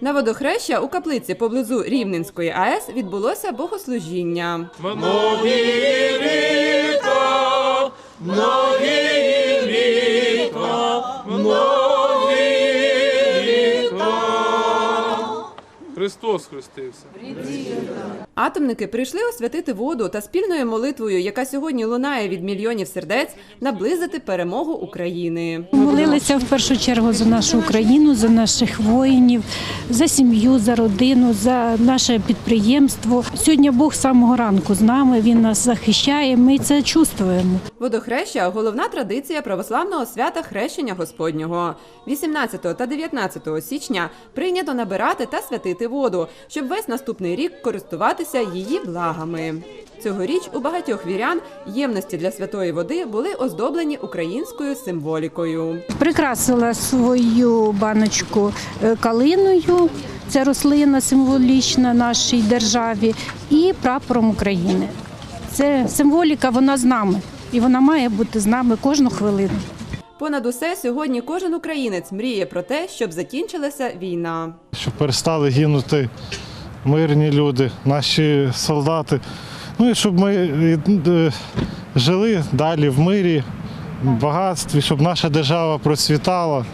На водохреща у каплиці поблизу Рівненської АЕС відбулося богослужіння. Многие літа, многие Христос хрестився. Атомники прийшли освятити воду та спільною молитвою, яка сьогодні лунає від мільйонів сердець, наблизити перемогу України. Молилися в першу чергу за нашу Україну, за наших воїнів, за сім'ю, за родину, за наше підприємство. Сьогодні Бог з самого ранку з нами. Він нас захищає. Ми це чувствуємо. Водохреща головна традиція православного свята хрещення Господнього. 18 та 19 січня прийнято набирати та святити воду, щоб весь наступний рік користуватися її благами. Цьогоріч у багатьох вірян ємності для святої води були оздоблені українською символікою. Прикрасила свою баночку е, калиною. Це рослина символічна нашій державі, і прапором України. Це символіка, вона з нами, і вона має бути з нами кожну хвилину. Понад усе сьогодні кожен українець мріє про те, щоб закінчилася війна. щоб перестали гинути мирні люди, наші солдати. Ну і щоб ми е, жили далі в мирі, в багатстві, щоб наша держава процвітала.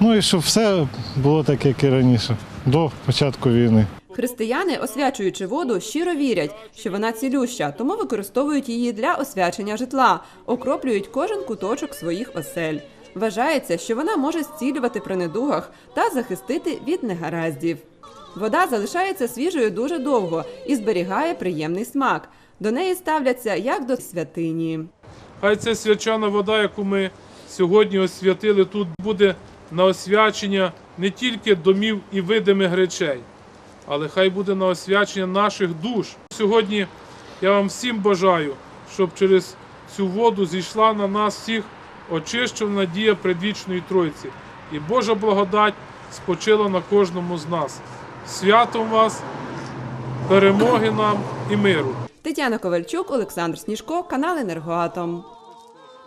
Ну і щоб все було так, як і раніше, до початку війни. Християни, освячуючи воду, щиро вірять, що вона цілюща, тому використовують її для освячення житла, окроплюють кожен куточок своїх осель. Вважається, що вона може зцілювати при недугах та захистити від негараздів. Вода залишається свіжою дуже довго і зберігає приємний смак. До неї ставляться як до святині. Хай ця свячана вода, яку ми сьогодні освятили, тут буде на освячення не тільки домів і видимих речей, але хай буде на освячення наших душ. Сьогодні я вам всім бажаю, щоб через цю воду зійшла на нас всіх очищена надія предвічної Тройці. І Божа благодать спочила на кожному з нас. Святом вас, перемоги нам і миру! Тетяна Ковальчук, Олександр Сніжко, канал Енергоатом.